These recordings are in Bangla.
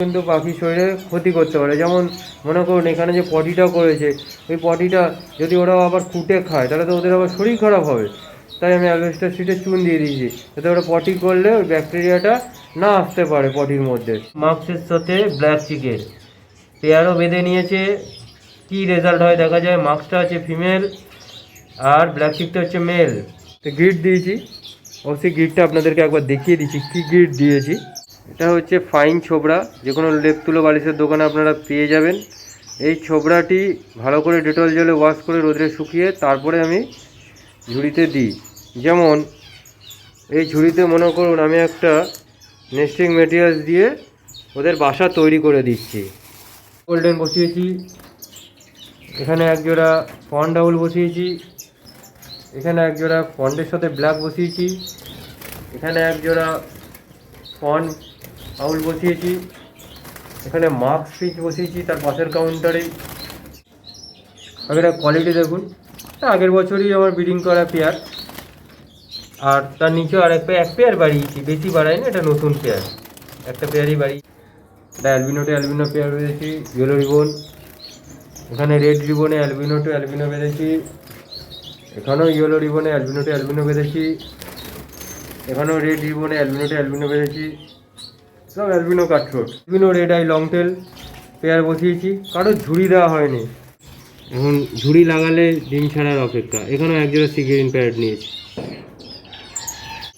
কিন্তু পাখির শরীরে ক্ষতি করতে পারে। যেমন মনে করুন এখানে যে পটিটা করেছে, ওই পটিটা যদি ওরা আবার কুটে খায়, তাহলে তো ওদের আবার শরীর খারাপ হবে। তাই আমি অ্যালবেস্টার সিটে চুন দিয়ে দিয়েছি, যাতে ওরা পটি করলে ওই ব্যাকটেরিয়াটা না আসতে পারে পটির মধ্যে। মাস্কের সাথে ব্ল্যাক চিকেন। পেয়ারও বেঁধে নিয়েছে। কি রেজাল্ট হয় দেখা যায় মাস্কটা হচ্ছে ফিমেল আর ব্ল্যাক চিকটা হচ্ছে মেল। তো গিট দিয়েছি। অবশ্যই গিটটা আপনাদেরকে একবার দেখিয়ে দিচ্ছি, কী গিট দিয়েছি। এটা হচ্ছে ফাইন ছোবড়া যে কোনো লেপ তুলো বালিশের দোকানে আপনারা পেয়ে যাবেন। এই ছোবড়াটি ভালো করে ডেটল জলে ওয়াশ করে রোদে শুকিয়ে তারপরে আমি ঝুড়িতে দিই। যেমন, এই ঝুড়িতে মনে করুন আমি একটা নেস্টিং মেটেরিয়ালস দিয়ে ওদের বাসা তৈরি করে দিচ্ছি। গোল্ডেন বসিয়েছি। এখানে এক জোড়া ফন ডাউল বসিয়েছি। এখানে এক জোড়া ফন্ডের সাথে ব্ল্যাক বসিয়েছি। এখানে এক জোড়া ফন আউল বসিয়েছি, এখানে মার্ক স্পিচ বসিয়েছি, তার পাশের কাউন্টারে আগের কোয়ালিটি দেখুন আগের বছরই আমার ব্রিডিং করা পেয়ার আর তার নিচে আর এক এক পেয়ার বাড়িয়েছি, বেশি বাড়াইনি এটা নতুন পেয়ার একটা পেয়ারই বাড়ি। এটা অ্যালবিনোটে অ্যালবিনো পেয়ার বেঁধেছি ইয়েলো রিবন এখানে রেড রিবনে অ্যালবিনো টু অ্যালবিনো বেঁধেছি এখানেও ইয়েলো রিবনে অ্যালবিনো টু অ্যালবিনো বেঁধেছি এখানেও রেড রিবনে অ্যালবিনোটে অ্যালবিনো বেঁধেছি সব albino কাঠোর albino red eye long tail pair বসিয়েছি। কারও ঝুড়ি দেওয়া হয়নি। এখন ঝুড়ি লাগালে ডিম ছাড়ার অপেক্ষা। এখানেও একজোড়া সিগেরিন প্যারেট নিয়েছি।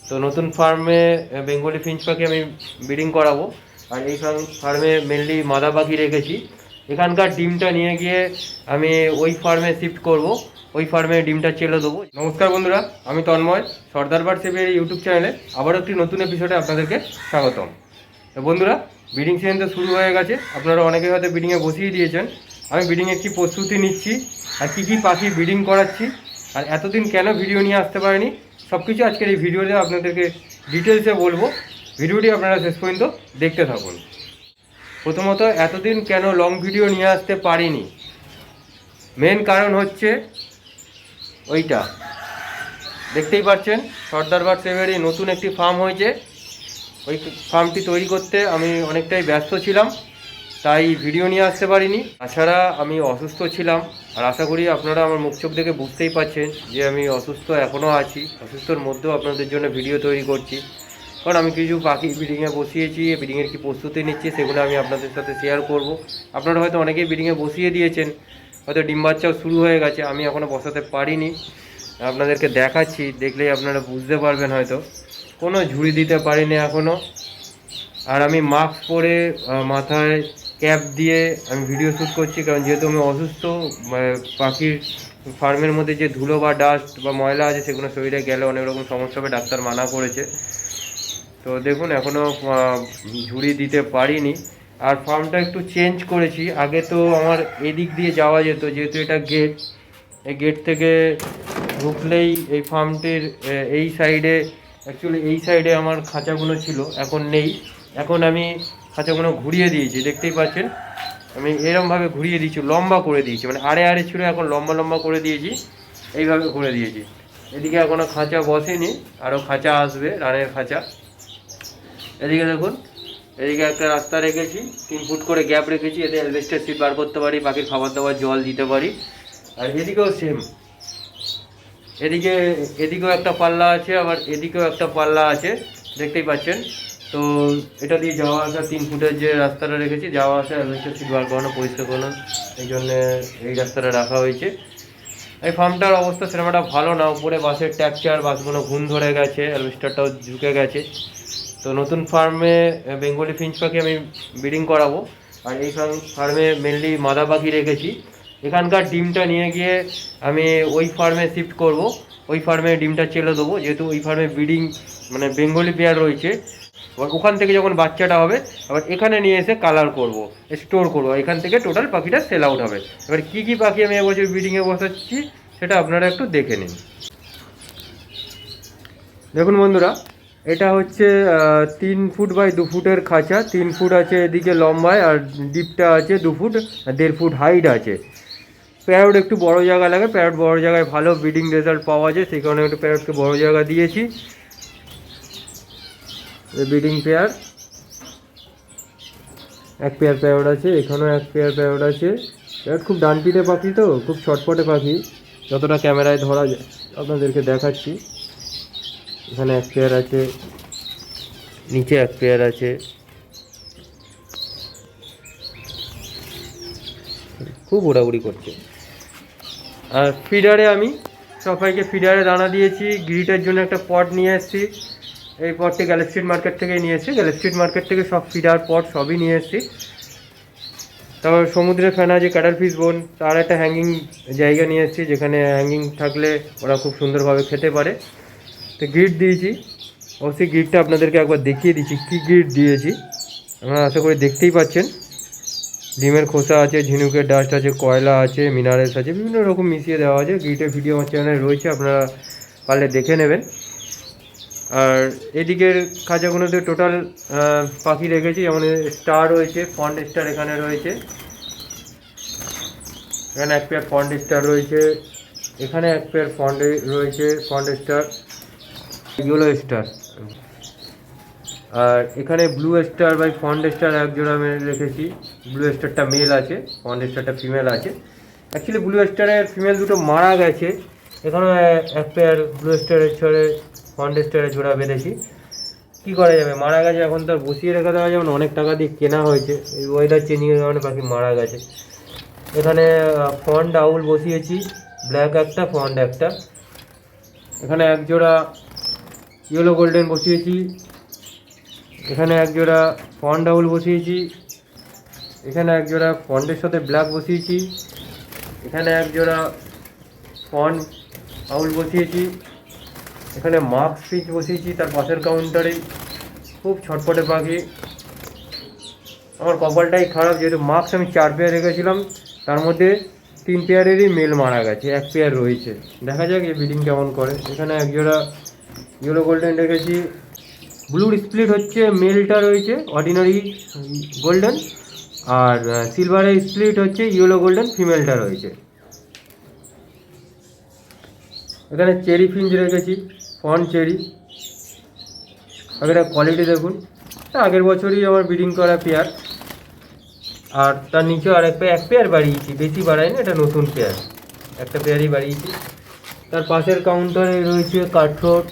তো নতুন ফার্মে বেঙ্গলি ফিঞ্চ পাখি আমি ব্রিডিং করাবো। আর এই ফার্মে মেনলি মাদা পাখি রেখেছি। এখানকার ডিমটা নিয়ে গিয়ে আমি ওই ফার্মে শিফট করব। ওই ফার্মে ডিমটা চেলে দেবো। নমস্কার বন্ধুরা আমি তন্ময় সর্দার বার সেভের ইউটিউব চ্যানেলে আবারও একটি নতুন এপিসোডে আপনাদেরকে স্বাগতম। বন্ধুরা ব্রিডিং সিজন তো শুরু হয়ে গেছে। আপনারা অনেকে হয়তো ব্রিডিংয়ে বসিয়ে দিয়েছেন। আমি ব্রিডিংয়ের কী প্রস্তুতি নিচ্ছি, আর কী কী পাখি ব্রিডিং করাচ্ছি, আর এতদিন কেন ভিডিও নিয়ে আসতে পারিনি সব কিছু আজকের এই ভিডিওতে আপনাদেরকে ডিটেলসে বলব। ভিডিওটি আপনারা শেষ পর্যন্ত দেখতে থাকুন। প্রথমত, এতদিন কেন লং ভিডিও নিয়ে আসতে পারিনি? মেন কারণ হচ্ছে ওইটা। দেখতেই পাচ্ছেন সর্দার বার সেভেরই নতুন একটি ফার্ম হয়েছে। ওই ফার্মটি তৈরি করতে আমি অনেকটাই ব্যস্ত ছিলাম, তাই ভিডিও নিয়ে আসতে পারিনি। তাছাড়া আমি অসুস্থ ছিলাম, আর আশা করি আপনারা আমার মুখ চোখ দেখে বুঝতেই পাচ্ছেন যে আমি অসুস্থ এখনও আছি। অসুস্থর মধ্যেও আপনাদের জন্য ভিডিও তৈরি করছি। কারণ আমি কিছু পাখি ব্রিডিংয়ে বসিয়েছি ব্রিডিংয়ের কি প্রস্তুতি নিচ্ছি সেগুলো আমি আপনাদের সাথে শেয়ার করব। আপনারা হয়তো অনেকেই ব্রিডিংয়ে বসিয়ে দিয়েছেন, হয়তো ডিম বাচ্চাও শুরু হয়ে গেছে, আমি এখনও বসাতে পারিনি। আপনাদেরকে দেখাচ্ছি, দেখলেই আপনারা বুঝতে পারবেন হয়তো। কোনো ঝুড়ি দিতে পারিনি এখনও আর আমি মাস্ক পরে মাথায় ক্যাপ দিয়ে আমি ভিডিও শ্যুট করছি, কারণ যেহেতু আমি অসুস্থ পাখির ফার্মের মধ্যে যে ধুলো বা ডাস্ট বা ময়লা আছে, সেগুলো শরীরে গেলে অনেক রকম সমস্যা হবে, ডাক্তার মানা করেছে। তো দেখুন এখনও ঝুড়ি দিতে পারিনি। আর ফার্মটা একটু চেঞ্জ করেছি। আগে তো আমার এদিক দিয়ে যাওয়া যেত, যেহেতু এটা গেট এই গেট থেকে ঢুকলেই এই ফার্মটির এই সাইডে অ্যাকচুয়ালি এই সাইডে আমার খাঁচাগুলো ছিল, এখন নেই। এখন আমি খাঁচাগুলো ঘুরিয়ে দিয়েছি, দেখতেই পাচ্ছেন? আমি এরমভাবে ঘুরিয়ে দিয়েছি, লম্বা করে দিয়েছি। মানে আড়ে আড়ে ছিল, এখন লম্বা লম্বা করে দিয়েছি, এইভাবে করে দিয়েছি। এদিকে এখনও খাঁচা বসেনি আরও খাঁচা আসবে, রানের খাঁচা। এদিকে দেখুন, এদিকে একটা রাস্তা রেখেছি, তিন ফুট করে গ্যাপ রেখেছি, এতে অ্যালবেস্টার সিট বার করতে পারি পাখির খাবার দাবার জল দিতে পারি। আর এদিকেও সেম এদিকে, এদিকেও একটা পাল্লা আছে, আবার এদিকেও একটা পাল্লা আছে, দেখতেই পাচ্ছেন। তো এটা দিয়ে যাওয়া আসা, তিন ফুটের যে রাস্তাটা রেখেছি, যাওয়া আসা অ্যালবেস্টার সিট বার করানো পরিষ্কার করানো, এই জন্যে এই রাস্তাটা রাখা হয়েছে। এই ফার্মটার অবস্থা সিনেমাটা ভালো না, উপরে বাসের ট্যাকচার, বাসগুলো ঘুম ধরে গেছে, অ্যালবেস্টারটাও ঝুঁকে গেছে। তো নতুন ফার্মে বেঙ্গলি ফিঞ্চ পাখি আমি ব্রিডিং করাবো, আর এই ফার্মে মেনলি মাদা পাখি রেখেছি। এখানকার ডিমটা নিয়ে গিয়ে আমি ওই ফার্মে শিফট করব। ওই ফার্মে ডিমটা চেলে দেবো, যেহেতু ওই ফার্মে ব্রিডিং মানে বেঙ্গলি পেয়ার রয়েছে। এবার ওখান থেকে যখন বাচ্চাটা হবে আবার এখানে নিয়ে এসে কালার করব, স্টোর করব এখান থেকে টোটাল পাখিটা সেল আউট হবে। এবার কী কী পাখি আমি এবছর ব্রিডিংয়ে বসাচ্ছি, সেটা আপনারা একটু দেখে নিন। দেখুন বন্ধুরা, এটা হচ্ছে তিন ফুট বাই দু ফুটের খাঁচা। তিন ফুট আছে এদিকে লম্বায়, আর ডিপটা আছে দু ফুট দেড় ফুট হাইট আছে। প্যারট একটু বড় জায়গা লাগে প্যারট বড় জায়গায় ভালো ব্রিডিং রেজাল্ট পাওয়া যায়, সেই কারণে একটু প্যারটকে বড় জায়গা দিয়েছি। ব্রিডিং পেয়ার এক পেয়ার প্যারট আছে, এখানেও এক পেয়ার প্যারট আছে। প্যারট খুব ডানপিটে পাখি তো, খুব ছটপটে পাখি। যতটা ক্যামেরায় ধরা যায়, আপনাদেরকে দেখাচ্ছি। এখানে এক পেয়ার আছে, নিচে এক পেয়ার আছে। খুব উড়াউড়ি করছে। আর ফিডারে আমি সবাইকে ফিডারে দানা দিয়েছি গ্রিটের জন্য একটা পট নিয়ে এসেছি। এই পটটি গ্যালে স্ট্রিট মার্কেট থেকে নিয়ে এসেছি। গ্যালে স্ট্রিট মার্কেট থেকে সব ফিডার পট সবই নিয়ে এসেছি। তারপর সমুদ্রে ফেনা, যে ক্যাটাল ফিশ বোন তার একটা হ্যাঙ্গিং জায়গা নিয়ে এসেছি, যেখানে হ্যাঙ্গিং থাকলে ওরা খুব সুন্দরভাবে খেতে পারে। তো গ্রিড দিয়েছি। অবশ্যই গ্রিডটা আপনাদেরকে একবার দেখিয়ে দিচ্ছি, কী গ্রিড দিয়েছি। আপনারা আশা করি দেখতেই পাচ্ছেন। ডিমের খোসা আছে, ঝিনুকের ডাস্ট আছে, কয়লা আছে, মিনারেলস আছে, বিভিন্ন রকম মিশিয়ে দেওয়া আছে। গ্রিটের ভিডিও আমার চ্যানেলে রয়েছে, আপনারা পারলে দেখে নেবেন। আর এদিকের খাঁচাগুলোতে টোটাল পাখি রেখেছি যেমন স্টার রয়েছে ফন্ড স্টার এখানে রয়েছে। এখানে এক পেয়ার ফন্ড স্টার রয়েছে, এখানে এক পেয়ার ফন্ড রয়েছে ফন্ড স্টার ইয়েলো স্টার আর এখানে ব্লু স্টার বাই ফন্ড স্টার এক জোড়া আমি রেখেছি। ব্লু স্টারটা মেল আছে ফন্ড স্টারটা ফিমেল আছে। অ্যাকচুয়ালি ব্লু স্টারের ফিমেল দুটো মারা গেছে। এখানে এক পেয়ার ব্লু স্টারের ছড়ে ফন্ড স্টারের জোড়া বেঁধেছি। কী করা যাবে? মারা গেছে, এখন তো বসিয়ে রেখে দেওয়া যাবে না। অনেক টাকা দিয়ে কেনা হয়েছে। এই ওয়েদার চেঞ্জিংয়ের কারণে পাখি মারা গেছে। এখানে ফন্ড আউল বসিয়েছি। ব্ল্যাক একটা ফন্ড একটা। এখানে এক জোড়া ইয়েলো গোল্ডেন বসিয়েছি। এখানে এক জোড়া ফন্ড ডাউল বসিয়েছি। এখানে এক জোড়া ফন্ডের সাথে ব্ল্যাক বসিয়েছি। এখানে এক জোড়া ফন আউল বসিয়েছি। এখানে মাস্ক পিচ বসিয়েছি তার পাশের কাউন্টারে খুব ছটপটে পাখি। আমার কপালটাই খারাপ, যেহেতু মাস্ক আমি চার পেয়ার রেখেছিলাম, তার মধ্যে তিন পেয়ারেরই মেল মারা গেছে, এক পেয়ার রয়েছে। দেখা যাক এই বিডিং কেমন করে। এখানে এক জোড়া ইয়েলো গোল্ডেন রেখেছি। ব্লুর স্প্লিট হচ্ছে মেলটা রয়েছে অর্ডিনারি গোল্ডেন আর সিলভারের স্প্লিট হচ্ছে ইয়েলো গোল্ডেন ফিমেলটা রয়েছে। এখানে চেরি ফিঞ্চ রেখেছি ফন চেরি আগের কোয়ালিটি দেখুন আগের বছরই আমার ব্রিডিং করা পেয়ার আর তার নিচে আর এক এক পেয়ার বাড়িয়েছি, বেশি বাড়াইনি এটা নতুন পেয়ার একটা পেয়ারই বাড়িয়েছি। তার পাশের কাউন্টারে রয়েছে কাঠোট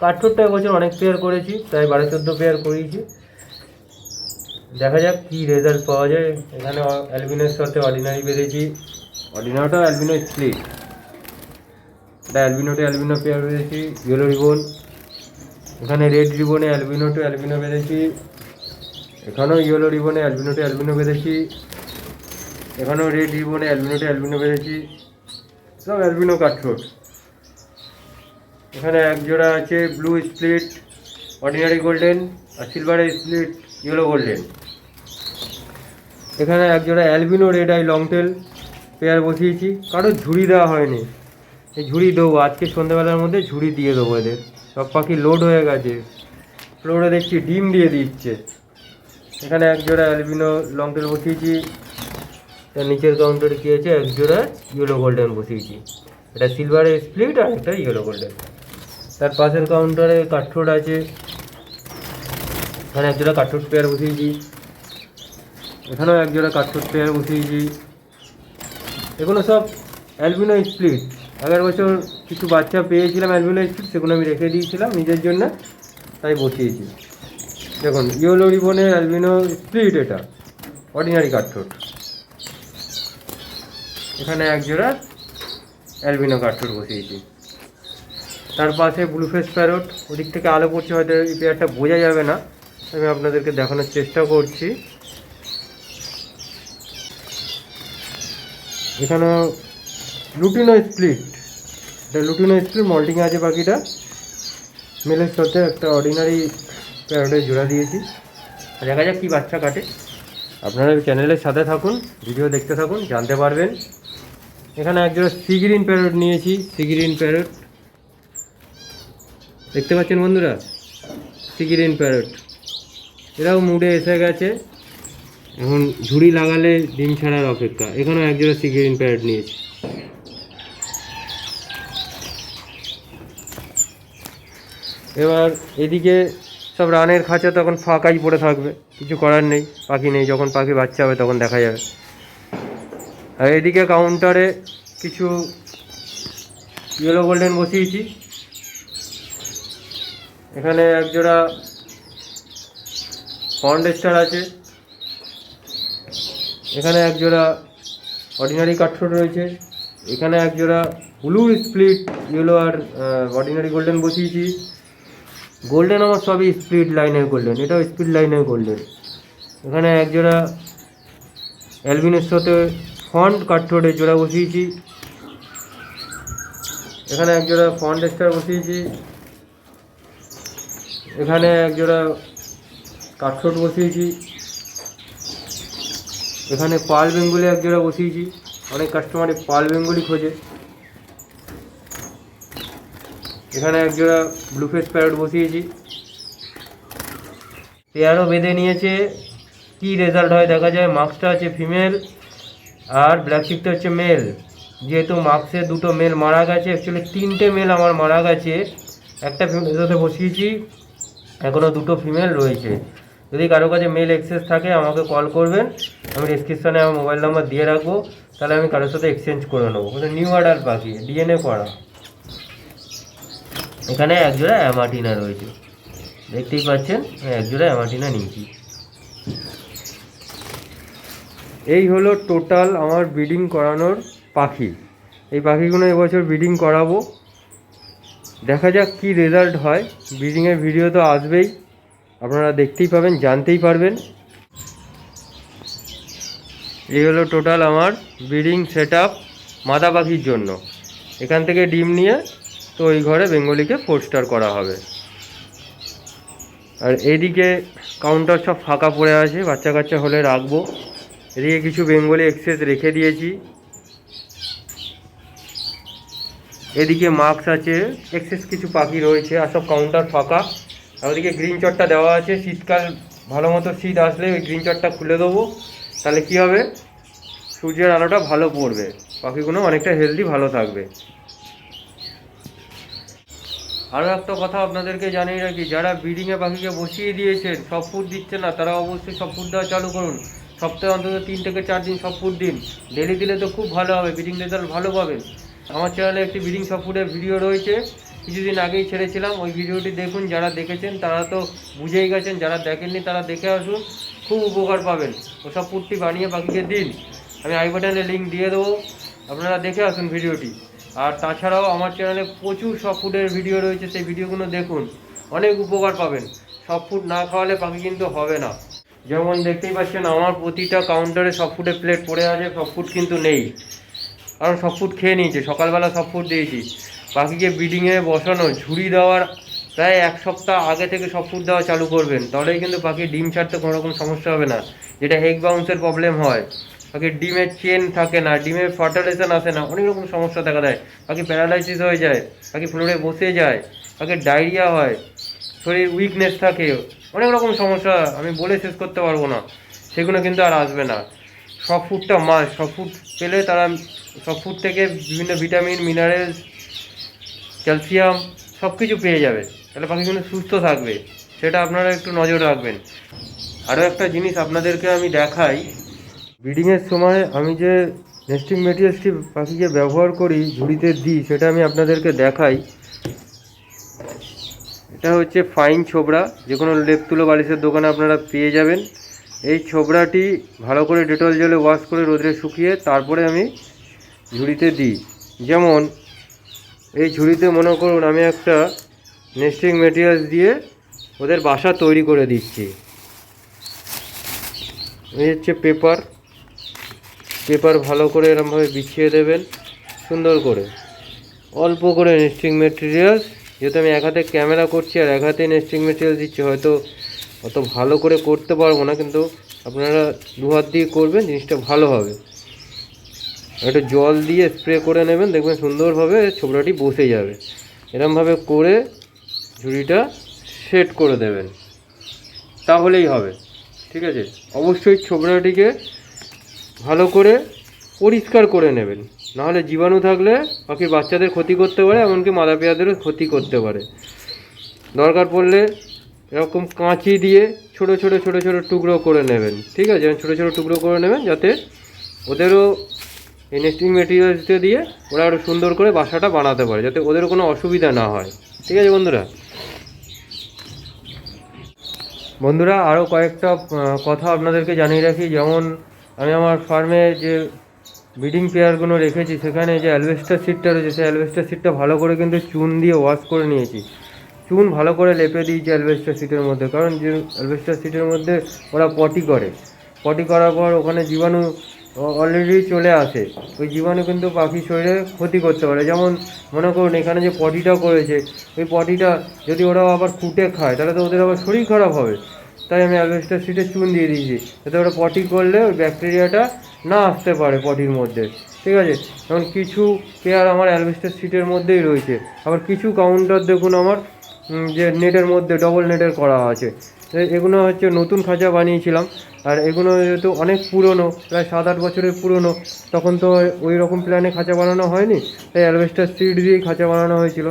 কাঠোরটা এবছর অনেক পেয়ার করেছি, প্রায় বারো চোদ্দ পেয়ার করিয়েছি। দেখা যাক কী রেজাল্ট পাওয়া যায়। এখানে অ্যালবিনোর সাথে অর্ডিনারি বেঁধেছি। অর্ডিনারিটাও অ্যালবিনো স্প্লিট এটা অ্যালবিনো টু অ্যালবিনো পেয়ার বেঁধেছি ইয়েলো রিবন এখানে রেড রিবনে অ্যালবিনো টু অ্যালবিনো বেঁধেছি। এখানেও ইয়েলো রিবনে অ্যালবিনো টু অ্যালবিনো বেঁধেছি। এখানেও রেড রিবনে অ্যালবিনো টু অ্যালবিনো বেঁধেছি। সব অ্যালবিনো কাঠোট এখানে এক জোড়া আছে ব্লু স্প্লিট অর্ডিনারি গোল্ডেন আর সিলভারের স্প্লিট ইয়েলো গোল্ডেন এখানে এক জোড়া albino red eye long tail pair বসিয়েছি। কারও ঝুড়ি দেওয়া হয়নি। এই ঝুড়ি দেবো। আজকে সন্ধ্যাবেলার মধ্যে ঝুড়ি দিয়ে দেবো এদের। সব পাখি লোড হয়ে গেছে। ফ্লোরে দেখছি ডিম দিয়ে দিচ্ছে। এখানে এক জোড়া অ্যালবিনো লং টেল বসিয়েছি। তার নিচের কাউন্টারে কী আছে? এক জোড়া ইয়েলো গোল্ডেন বসিয়েছি। এটা সিলভারের স্প্লিট আর একটা ইয়েলো গোল্ডেন তার পাশের কাউন্টারে কাঠঠোট আছে। এখানে এক জোড়া কাঠঠোট পেয়ার বসিয়েছি। এখানেও এক জোড়া কাঠঠোট পেয়ার বসিয়েছি। এগুলো সব অ্যালবিনো স্প্লিট আগের বছর কিছু বাচ্চা পেয়েছিলাম অ্যালবিনো স্প্লিট সেগুলো আমি রেখে দিয়েছিলাম নিজের জন্য, তাই বসিয়েছি। দেখুন ইয়েলো রিবনের অ্যালবিনো স্প্লিট এটা অর্ডিনারি কাঠঠোট এখানে এক জোড়া অ্যালবিনো কাঠঠোট বসিয়েছি। তার পাশে ব্লু ফেস প্যারট ওদিক থেকে আলো পড়ছে, হয়তো এই পেয়ারটা বোঝা যাবে না। আমি আপনাদেরকে দেখানোর চেষ্টা করছি। এখানে লুটিনো স্প্লিট এটা লুটিনো স্প্লিট মল্টিং আছে বাকিটা। মেলের সাথে একটা অর্ডিনারি প্যারটের জোড়া দিয়েছি। দেখা যাক কী বাচ্চা কাটে। আপনারা চ্যানেলের সাথে থাকুন ভিডিও দেখতে থাকুন, জানতে পারবেন। এখানে একজোড়া সি গ্রিন প্যারট নিয়েছি। সি গ্রিন প্যারট দেখতে পাচ্ছেন বন্ধুরা? সি গ্রিন প্যারট এরাও মুডে এসে গেছে। এখন ঝুড়ি লাগালে ডিম ছাড়ার অপেক্ষা। এখানেও একজোড়া সি গ্রিন প্যারট নিয়েছি। এবার এদিকে সব রানের খাঁচা তখন ফাঁকাই পড়ে থাকবে। কিছু করার নেই, পাখি নেই। যখন পাখি বাচ্চা হবে তখন দেখা যাবে। আর এদিকে কাউন্টারে কিছু ইয়েলো গোল্ডেন বসিয়েছি। এখানে একজোড়া পন্ড স্টার আছে। এখানে একজোড়া অর্ডিনারি কাঠঠোট রয়েছে। এখানে একজোড়া ব্লু স্প্লিট ইয়েলো আর অর্ডিনারি গোল্ডেন বসিয়েছি। গোল্ডেন আমার সবই স্পিড লাইনের গোল্ডেন এটাও স্পিড লাইনের গোল্ডেন এখানে একজোড়া অ্যালবিনের সাথে ফন্ট কাঠঠোটের জোড়া বসিয়েছি। এখানে একজোড়া ফন্ট স্টার বসিয়েছি। এখানে একজোড়া কাঠঠোট বসিয়েছি। এখানে পাল বেঙ্গলি একজোড়া বসিয়েছি। অনেক কাস্টমারই পাল বেঙ্গলি খোঁজে। এখানে একজোড়া ব্লু ফেস প্যারট বসিয়েছি। পেয়ারও বেঁধে নিয়েছে। কি রেজাল্ট হয় দেখা যায় মার্কসটা আছে ফিমেল আর ব্ল্যাক চিপটা হচ্ছে মেল যেহেতু মার্কসে দুটো মেল মারা গেছে অ্যাকচুয়ালি তিনটে মেল আমার মারা গেছে। একটা ফিমেল বসিয়েছি। এখনও দুটো ফিমেল রয়েছে। যদি কারও কাছে মেল এক্সেস থাকে, আমাকে কল করবেন। আমি ডিসক্রিপশানে আমার মোবাইল নাম্বার দিয়ে রাখব। তাহলে আমি কারোর সাথে এক্সচেঞ্জ করে নেব। ওটা নিউ অর্ডার পাখি ডিএনএ করা। এখানে একজোড়া অ্যামাটিনা রয়েছে। দেখতেই পাচ্ছেন একজোড়া অ্যামাটিনা নিয়েছি। এই হলো টোটাল আমার ব্রিডিং করানোর পাখি। এই পাখিগুলো এবছর ব্রিডিং করাবো। দেখা যাক কি রেজাল্ট হয়। ব্রিডিংয়ের ভিডিও তো আসবেই। আপনারা দেখতেই পাবেন, জানতেই পারবেন। এই হলো টোটাল আমার ব্রিডিং সেট আপ মাদা পাখির জন্য। এখান থেকে ডিম নিয়ে তো ওই ঘরে বেঙ্গলিকে ফোর করা হবে। আর এইদিকে কাউন্টার সব ফাঁকা পড়ে আছে বাচ্চা কাচ্চা হলে রাখব। এদিকে কিছু বেঙ্গলি এক্সেস রেখে দিয়েছি। এদিকে মাস্ক আছে এক্সেস কিছু পাখি রয়েছে, আর সব কাউন্টার ফাঁকা। আর ওদিকে গ্রিন চটটা দেওয়া আছে, শীতকাল ভালো মতো শীত আসলে ওই গ্রিন চটটা খুলে দেবো। তাহলে কি হবে? সূর্যের আলোটা ভালো পড়বে পাখিগুলো অনেকটা হেলদি ভালো থাকবে। আরও একটা কথা আপনাদেরকে জানিয়ে রাখি, যারা ব্রিডিংয়ে পাখিকে বসিয়ে দিয়েছেন, সব ফুড দিচ্ছে না, তারা অবশ্যই সব ফুড দেওয়া চালু করুন। সপ্তাহে অন্তত তিন থেকে চার দিন সব ফুড দিন। ডেলি দিলে তো খুব ভালো হবে ব্রিডিং রেজাল্ট ভালো পাবেন। আমার চ্যানেলে একটি ব্রিডিং সব ভিডিও রয়েছে। কিছুদিন আগেই ছেড়েছিলাম। ওই ভিডিওটি দেখুন, যারা দেখেছেন, তারা তো বুঝেই গেছেন, যারা দেখেননি, তারা দেখে আসুন। খুব উপকার পাবেন। ওসব ফুডটি বানিয়ে পাখিকে দিন। আমি আই বাটনে লিঙ্ক দিয়ে দেবো। আপনারা দেখে আসুন ভিডিওটি আর তাছাড়াও আমার চ্যানেলে প্রচুর সব ফুডের ভিডিও রয়েছে। সেই ভিডিওগুলো দেখুন। অনেক উপকার পাবেন। সব ফুড না খাওয়ালে পাখি কিন্তু হবে না। যেমন দেখতেই পাচ্ছেন, আমার প্রতিটা কাউন্টারে সব ফুডের প্লেট পড়ে আছে। সব ফুড কিন্তু নেই। কারণ সব ফুড খেয়ে নিয়েছে, সকালবেলা সব ফুড দিয়েছি। পাখিকে ব্রিডিংয়ে বসানো, ঝুড়ি দেওয়ার প্রায় এক সপ্তাহ আগে থেকে সব ফুড দেওয়া চালু করবেন। তাহলেই কিন্তু পাখি ডিম ছাড়তে কোনো রকম সমস্যা হবে না। যেটা হেগ বাউন্সের প্রবলেম হয়। পাখির ডিমের চেন থাকে না, ডিমের ফার্টালাইজেশন আসে না, অনেক রকম সমস্যা দেখা দেয়। পাখি প্যারালাইসিস হয়ে যায় পাখি ফ্লোরে বসে যায় পাখির ডায়রিয়া হয়, শরীর উইকনেস থাকে, অনেক রকম সমস্যা আমি বলে শেষ করতে পারব না। সেগুলো কিন্তু আর আসবে না। সব ফুডটা মাছ সব ফুড পেলে তারা সব ফুড থেকে বিভিন্ন ভিটামিন মিনারেলস ক্যালসিয়াম সব কিছু পেয়ে যাবে। তাহলে পাখিগুলো সুস্থ থাকবে। সেটা আপনারা একটু নজর রাখবেন। আরও একটা জিনিস আপনাদেরকে আমি দেখাই। ব্রিডিংয়ের সময় আমি যে নেস্টিং মেটেরিয়ালসটি পাখিকে ব্যবহার করি, ঝুড়িতে দিই, সেটা আমি আপনাদেরকে দেখাই। এটা হচ্ছে ফাইন ছোবড়া। যে কোনো লেপ তুলো বালিশের দোকানে আপনারা পেয়ে যাবেন। এই ছোবড়াটি ভালো করে ডেটল জলে ওয়াশ করে রোদে শুকিয়ে তারপরে আমি ঝুড়িতে দিই। যেমন, এই ঝুড়িতে মনে করুন আমি একটা নেস্টিং মেটেরিয়ালস দিয়ে ওদের বাসা তৈরি করে দিচ্ছি। এই হচ্ছে পেপার। পেপার ভালো করে এরমভাবে বিছিয়ে দেবেন, সুন্দর করে। অল্প করে নেস্টিং মেটেরিয়ালস যেহেতু আমি এক হাতে ক্যামেরা করছি আর এক হাতে নেস্টিং মেটেরিয়াল দিচ্ছি, হয়তো অত ভালো করে করতে পারব না, কিন্তু আপনারা দু হাত দিয়ে করবেন, জিনিসটা ভালো হবে। একটু জল দিয়ে স্প্রে করে নেবেন, দেখবেন সুন্দরভাবে ছোবড়াটি বসে যাবে। এরমভাবে করে ঝুড়িটা সেট করে দেবেন। তাহলেই হবে, ঠিক আছে? অবশ্যই ছোবড়াটিকে ভালো করে পরিষ্কার করে নেবেন। নাহলে জীবাণু থাকলে পাখির বাচ্চাদের ক্ষতি করতে পারে, এমনকি মাদা পেয়াদেরও ক্ষতি করতে পারে। দরকার পড়লে এরকম কাঁচি দিয়ে ছোট ছোট ছোট ছোট টুকরো করে নেবেন। ঠিক আছে? ছোট ছোট টুকরো করে নেবেন যাতে ওদেরও এই নেস্টিং মেটেরিয়ালসটা দিয়ে ওরা আরও সুন্দর করে বাসাটা বানাতে পারে, যাতে ওদের কোনো অসুবিধা না হয়। ঠিক আছে বন্ধুরা? বন্ধুরা আরও কয়েকটা কথা আপনাদেরকে জানিয়ে রাখি। যেমন আমি আমার ফার্মে যে ব্রিডিং পেয়ারগুলো রেখেছি, সেখানে যে অ্যালভেস্টার সিটটা রয়েছে, সেই অ্যালভেস্টার সিটটা ভালো করে কিন্তু চুন দিয়ে ওয়াশ করে নিয়েছি। চুন ভালো করে লেপে দিয়েছি অ্যালভেস্টার সিটের মধ্যে। কারণ যে অ্যালভেস্টার সিটের মধ্যে ওরা পটি করে। পটি করার পর ওখানে জীবাণু অলরেডি চলে আসে। ওই জীবাণু কিন্তু পাখির শরীরে ক্ষতি করতে পারে। যেমন মনে করুন, এখানে যে পটিটা করেছে, ওই পটিটা যদি ওরা আবার কুটে খায়, তাহলে তো ওদের আবার শরীর খারাপ হবে। তাই আমি অ্যালভেস্টার সিটে চুন দিয়ে দিয়েছি। যাতে ওরা পটি করলে ওই ব্যাকটেরিয়াটা না আসতে পারে পটির মধ্যে। ঠিক আছে? যেমন কিছু পেয়ার আমার অ্যালভেস্টার সিটের মধ্যেই রয়েছে। আবার কিছু কাউন্টার দেখুন আমার। যে নেটের মধ্যে ডবল নেটের করা আছে। এগুলো হচ্ছে নতুন খাঁচা বানিয়েছিলাম। আর এগুলো যেহেতু অনেক পুরনো, প্রায় সাত আট বছরের পুরনো, তখন তো ওই রকম প্ল্যানে খাঁচা বানানো হয়নি। তাই অ্যালভেস্টার সিট দিয়েই খাঁচা বানানো হয়েছিল।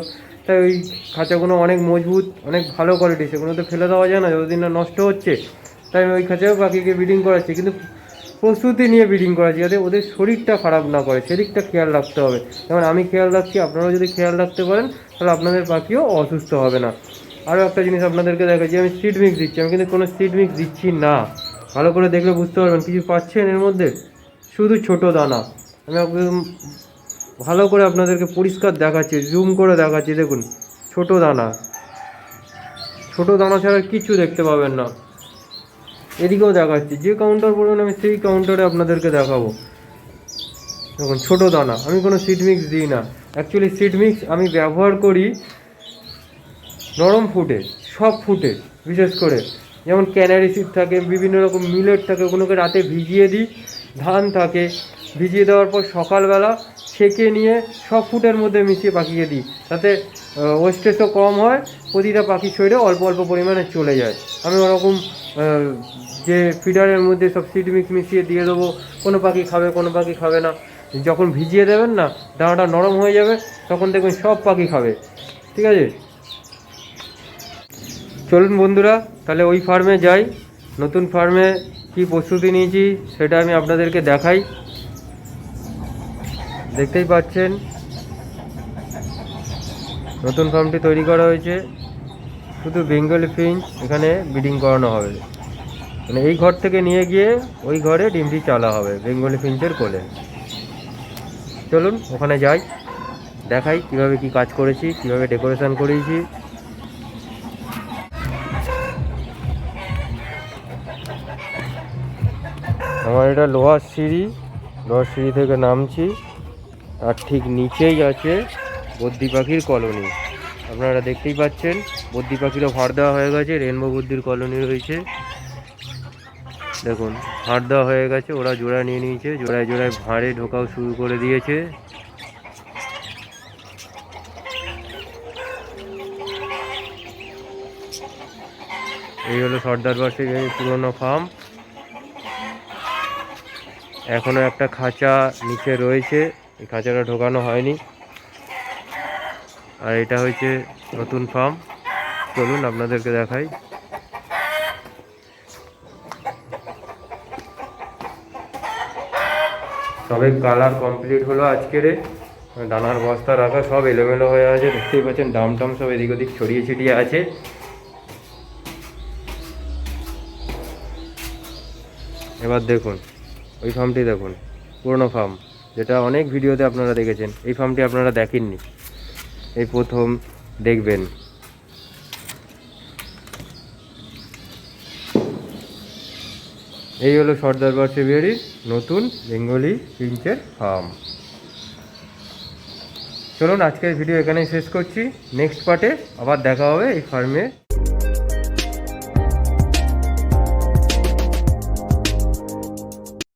তাই ওই খাঁচাগুলো অনেক মজবুত, অনেক ভালো কোয়ালিটি সেগুলো তো ফেলে দেওয়া যায় না, যতদিন না নষ্ট হচ্ছে। তাই আমি ওই খাঁচাও পাখিকে ব্রিডিং করাচ্ছি, কিন্তু প্রস্তুতি নিয়ে ব্রিডিং করাচ্ছি, যাতে ওদের শরীরটা খারাপ না করে। সেদিকটা খেয়াল রাখতে হবে। যেমন আমি খেয়াল রাখছি, আপনারাও যদি খেয়াল রাখতে পারেন তাহলে আপনাদের পাখিও অসুস্থ হবে না। আরও একটা জিনিস আপনাদেরকে দেখাচ্ছি, আমি সিড মিক্স দিচ্ছি, আমি কিন্তু কোনো সিড মিক্স দিচ্ছি না। ভালো করে দেখলে বুঝতে পারবেন, কিছু পাচ্ছেন এর মধ্যে? শুধু ছোট দানা। আমি একদম ভালো করে আপনাদেরকে পরিষ্কার দেখাচ্ছি জুম করে দেখাচ্ছি, দেখুন, ছোট দানা। ছোট দানা ছাড়া কিছু দেখতে পাবেন না। এদিকেও দেখাচ্ছি, যে কাউন্টার বলবেন আমি সেই কাউন্টারে আপনাদেরকে দেখাবো। দেখুন, ছোটো দানা। আমি কোনো সিড মিক্স দিই না। অ্যাকচুয়ালি সিড মিক্স আমি ব্যবহার করি নরম ফুটে, সব ফুটে, বিশেষ করে। যেমন ক্যানারি সিড থাকে, বিভিন্ন রকম মিলেট থাকে, ওগুলোকে রাতে ভিজিয়ে দিই, ধান থাকে, ভিজিয়ে দেওয়ার পর সকালবেলা ছেঁকে নিয়ে সব ফুটের মধ্যে মিশিয়ে পাখিয়ে দিই। তাতে ওয়েস্টেজও কম হয়, প্রতিটা পাখির শরীরে অল্প অল্প পরিমাণে চলে যায়। আমি ওরকম যে ফিডারের মধ্যে সব সিড মিক্স মিশিয়ে দিয়ে দেবো, কোনো পাখি খাবে, কোনো পাখি খাবে না। যখন ভিজিয়ে দেবেন না দানাটা নরম হয়ে যাবে, তখন দেখবেন সব পাখি খাবে। ঠিক আছে? চলুন বন্ধুরা, তাহলে ওই ফার্মে যাই। নতুন ফার্মে কি প্রস্তুতি নিয়েছি, সেটা আমি আপনাদেরকে দেখাই। দেখতেই পাচ্ছেন, নতুন ফার্মটি তৈরি করা হয়েছে। শুধু বেঙ্গলি ফিঞ্চ, এখানে ব্রিডিং করানো হবে। মানে এই ঘর থেকে নিয়ে গিয়ে ওই ঘরে ডিমটি চালা হবে, বেঙ্গলি ফিঞ্চের কোলে। চলুন, ওখানে যাই। দেখাই কীভাবে কি কাজ করেছি, কীভাবে ডেকোরেশন করিয়েছি আমার এটা লোহার সিঁড়ি লোহার সিঁড়ি থেকে নামছি। আর ঠিক নিচেই আছে বদ্যি পাখির কলোনি। আপনারা দেখতেই পাচ্ছেন বদ্যি পাখিরও ভাড় দেওয়া হয়ে গেছে, রেনবো বুদ্ধির কলোনি রয়েছে। দেখুন ভাড় দেওয়া হয়ে গেছে, ওরা জোড়া নিয়ে নিয়েছে, জোড়ায় জোড়ায় ভাঁড়ে ঢোকাও শুরু করে দিয়েছে। এই হলো সর্দার বাসের পুরোনো ফার্ম এখনও একটা খাঁচা নিচে রয়েছে, এই খাঁচাটা ঢোকানো হয়নি। আর এটা হচ্ছে নতুন ফার্ম চলুন আপনাদেরকে দেখাই। সবে কালার কমপ্লিট হলো আজকের দানার বস্তা রাখা সব এলোমেলো হয়ে আছে, দেখতেই পাচ্ছেন ডাম টাম সব এদিক ওদিক ছড়িয়ে ছিটিয়ে আছে। এবার দেখুন, ওই ফার্মটি দেখুন, পুরনো ফার্ম যেটা অনেক ভিডিওতে আপনারা দেখেছেন, এই ফার্মটি আপনারা দেখেননি। এই প্রথম দেখবেন। এই হলো সর্দার বাসেবিহারির নতুন বেঙ্গলি পিঞ্চের ফার্ম। চলুন, আজকের ভিডিও এখানেই শেষ করছি। নেক্সট পার্টে আবার দেখা হবে এই ফার্মে।